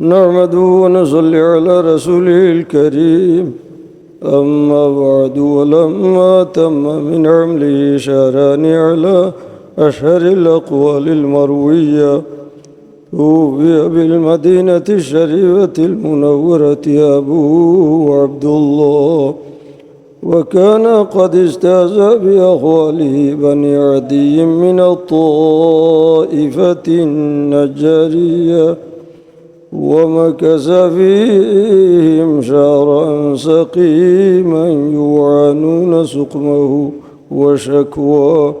نحمده ونصلي على رسوله الكريم. أما بعد ولما تم من عمله شهران على أشهر الأقوال المروية توفي بالمدينة الشريفة المنورة أبو عبد الله وكان قد استهزأ بأخواله بني عدي من الطائفة النجارية. ومكث فيهم شهرا سقيما يعانون سقمه وشكواه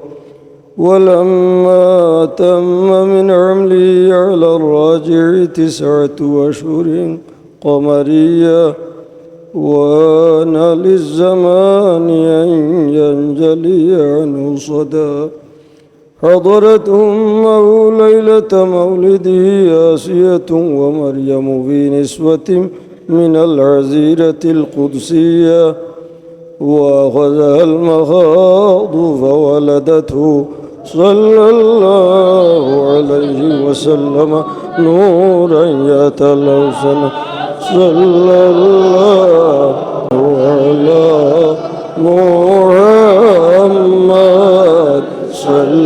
ولما تم من عمله على الراجع تسعة أشهر قمرية. وان للزمان أن ينجلي عنه صدى. حضرت أمه ليلة مولده آسية ومريم في نسوة من العزيرة القدسية وأخذها المخاض فولدته صلى الله عليه وسلم نورا يتلوسن صلى الله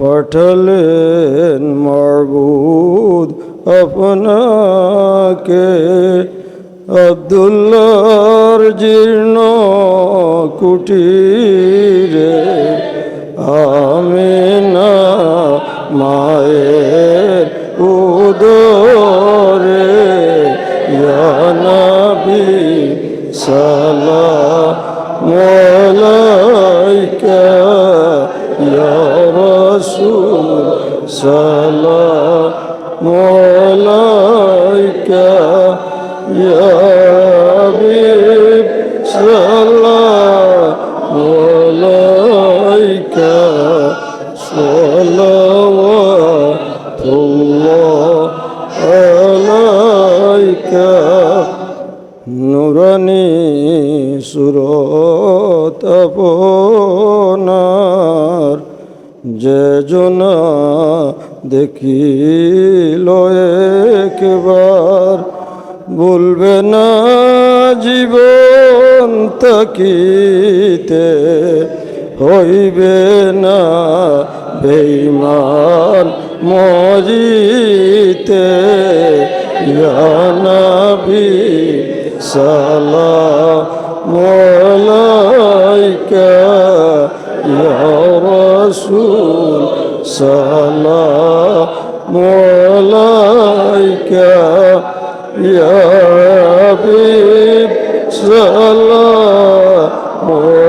পঠলেন মাবুদ আপনাকে। আবদুল্লার জীর্ণ কুটিরে আমি না মায়ের উদরে জানাবি সালা মলাইকা রাসূল সালাম আলাইকা ইয়া হাবিব সালাম আলাইকা সালাওয়াতুল্লাহ আলাইকা নুরানি সুরত আপনার যে জনা দেখিল একবার বলবে না জীবন তাকিতে হইবে না বেইমান মজিতে ইয়ানবী সালাম সালাম আলাইকা ইয়া হাবিব সালাম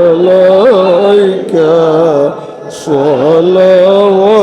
আলাইকা সালাওয়াত